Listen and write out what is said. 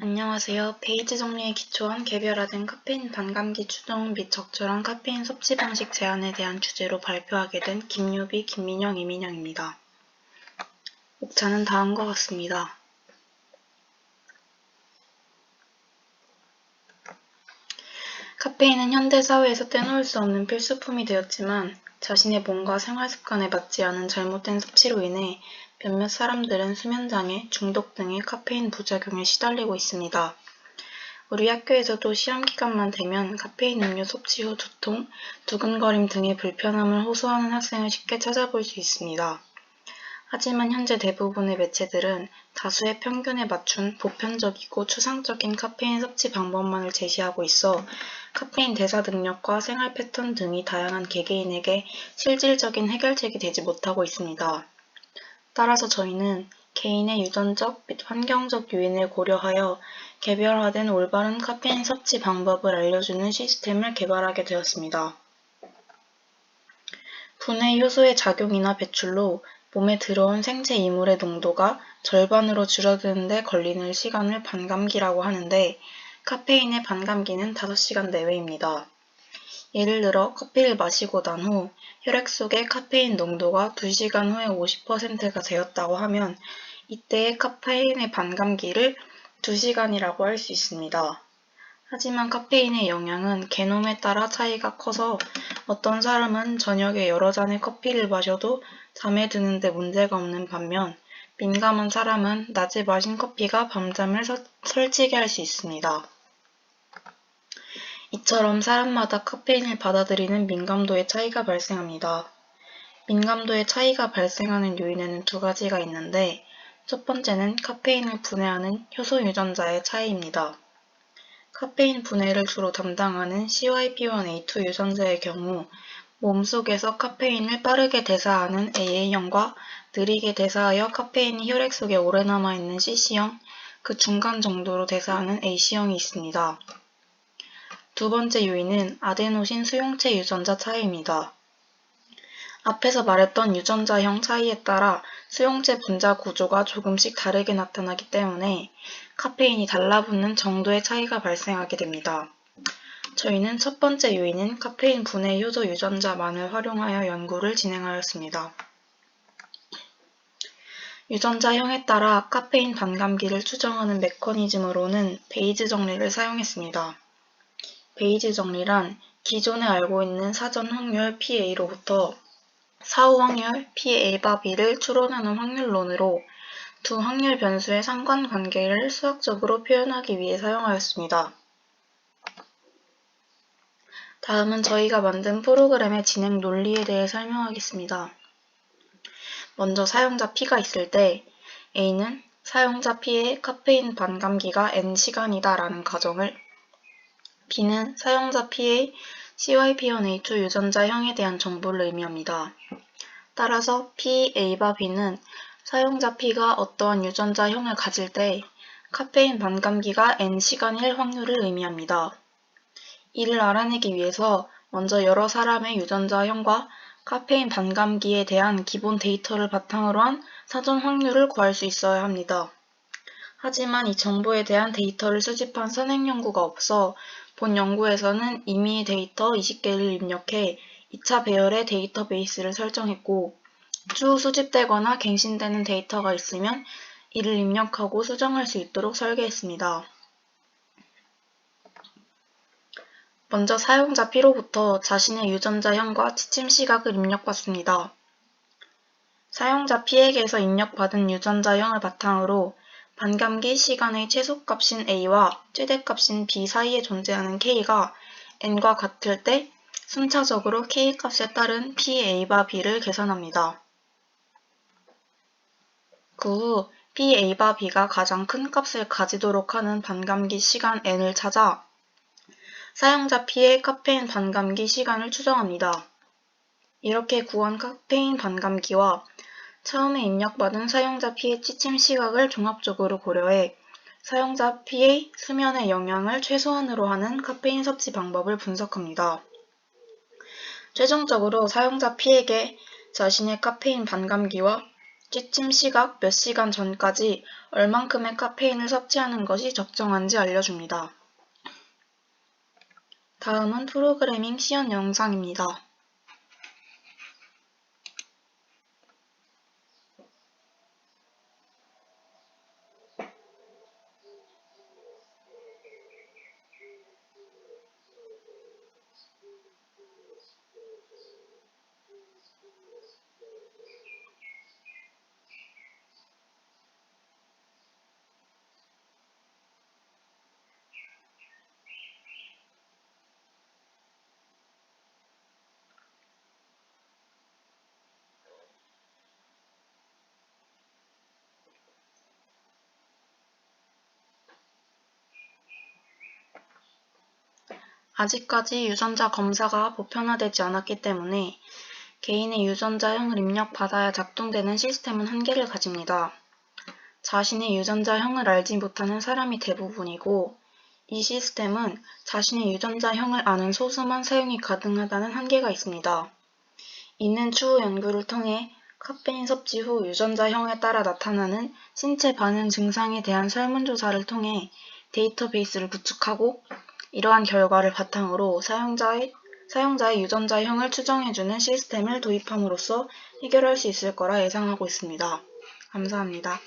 안녕하세요. 베이지 정리에 기초한 개별화된 카페인 반감기 추정 및 적절한 카페인 섭취 방식 제한에 대한 주제로 발표하게 된 김유비, 김민영, 이민영입니다. 목차는 다음과 같습니다. 카페인은 현대 사회에서 떼놓을 수 없는 필수품이 되었지만 자신의 몸과 생활 습관에 맞지 않은 잘못된 섭취로 인해 몇몇 사람들은 수면장애, 중독 등의 카페인 부작용에 시달리고 있습니다. 우리 학교에서도 시험 기간만 되면 카페인 음료 섭취 후 두통, 두근거림 등의 불편함을 호소하는 학생을 쉽게 찾아볼 수 있습니다. 하지만 현재 대부분의 매체들은 다수의 평균에 맞춘 보편적이고 추상적인 카페인 섭취 방법만을 제시하고 있어 카페인 대사 능력과 생활 패턴 등이 다양한 개개인에게 실질적인 해결책이 되지 못하고 있습니다. 따라서 저희는 개인의 유전적 및 환경적 요인을 고려하여 개별화된 올바른 카페인 섭취 방법을 알려주는 시스템을 개발하게 되었습니다. 분해 효소의 작용이나 배출로 몸에 들어온 생체 이물의 농도가 절반으로 줄어드는 데 걸리는 시간을 반감기라고 하는데 카페인의 반감기는 5시간 내외입니다. 예를 들어 커피를 마시고 난 후 혈액 속의 카페인 농도가 2시간 후에 50%가 되었다고 하면 이때의 카페인의 반감기를 2시간이라고 할 수 있습니다. 하지만 카페인의 영향은 게놈에 따라 차이가 커서 어떤 사람은 저녁에 여러 잔의 커피를 마셔도 잠에 드는데 문제가 없는 반면 민감한 사람은 낮에 마신 커피가 밤잠을 서, 설치게 할 수 있습니다. 이처럼 사람마다 카페인을 받아들이는 민감도의 차이가 발생합니다. 민감도의 차이가 발생하는 요인에는 두 가지가 있는데 첫 번째는 카페인을 분해하는 효소 유전자의 차이입니다. 카페인 분해를 주로 담당하는 CYP1A2 유전자의 경우 몸 속에서 카페인을 빠르게 대사하는 AA형과 느리게 대사하여 카페인이 혈액 속에 오래 남아있는 CC형, 그 중간 정도로 대사하는 AC형이 있습니다. 두 번째 요인은 아데노신 수용체 유전자 차이입니다. 앞에서 말했던 유전자형 차이에 따라 수용체 분자 구조가 조금씩 다르게 나타나기 때문에 카페인이 달라붙는 정도의 차이가 발생하게 됩니다. 저희는 첫 번째 요인인 카페인 분해 효소 유전자만을 활용하여 연구를 진행하였습니다. 유전자형에 따라 카페인 반감기를 추정하는 메커니즘으로는 베이즈 정리를 사용했습니다. 베이즈 정리란 기존에 알고 있는 사전 확률 PA로부터 사후 확률 PA 바 B를 추론하는 확률론으로 두 확률 변수의 상관관계를 수학적으로 표현하기 위해 사용하였습니다. 다음은 저희가 만든 프로그램의 진행 논리에 대해 설명하겠습니다. 먼저 사용자 P가 있을 때 A는 사용자 P의 카페인 반감기가 N시간이다 라는 가정을 B는 사용자 P의 CYP1A2 유전자형에 대한 정보를 의미합니다. 따라서 P, A바 B는 사용자 P가 어떠한 유전자형을 가질 때 카페인 반감기가 N시간일 확률을 의미합니다. 이를 알아내기 위해서 먼저 여러 사람의 유전자형과 카페인 반감기에 대한 기본 데이터를 바탕으로 한 사전 확률을 구할 수 있어야 합니다. 하지만 이 정보에 대한 데이터를 수집한 선행 연구가 없어 본 연구에서는 임의 데이터 20개를 입력해 2차 배열의 데이터베이스를 설정했고 추후 수집되거나 갱신되는 데이터가 있으면 이를 입력하고 수정할 수 있도록 설계했습니다. 먼저 사용자 P로부터 자신의 유전자형과 취침 시각을 입력받습니다. 사용자 P에게서 입력받은 유전자형을 바탕으로 반감기 시간의 최소값인 A와 최대값인 B 사이에 존재하는 K가 N과 같을 때 순차적으로 K값에 따른 PA바 B를 계산합니다. 그 후 PA바 B가 가장 큰 값을 가지도록 하는 반감기 시간 N을 찾아 사용자 P의 카페인 반감기 시간을 추정합니다. 이렇게 구한 카페인 반감기와 처음에 입력받은 사용자 P의 취침 시각을 종합적으로 고려해 사용자 P의 수면에 영향을 최소한으로 하는 카페인 섭취 방법을 분석합니다. 최종적으로 사용자 P에게 자신의 카페인 반감기와 취침 시각 몇 시간 전까지 얼만큼의 카페인을 섭취하는 것이 적정한지 알려줍니다. 다음은 프로그래밍 시연 영상입니다. 아직까지 유전자 검사가 보편화되지 않았기 때문에 개인의 유전자형을 입력받아야 작동되는 시스템은 한계를 가집니다. 자신의 유전자형을 알지 못하는 사람이 대부분이고 이 시스템은 자신의 유전자형을 아는 소수만 사용이 가능하다는 한계가 있습니다. 이는 추후 연구를 통해 카페인 섭취 후 유전자형에 따라 나타나는 신체 반응 증상에 대한 설문조사를 통해 데이터베이스를 구축하고 이러한 결과를 바탕으로 사용자의, 사용자의 유전자형을 추정해주는 시스템을 도입함으로써 해결할 수 있을 거라 예상하고 있습니다. 감사합니다.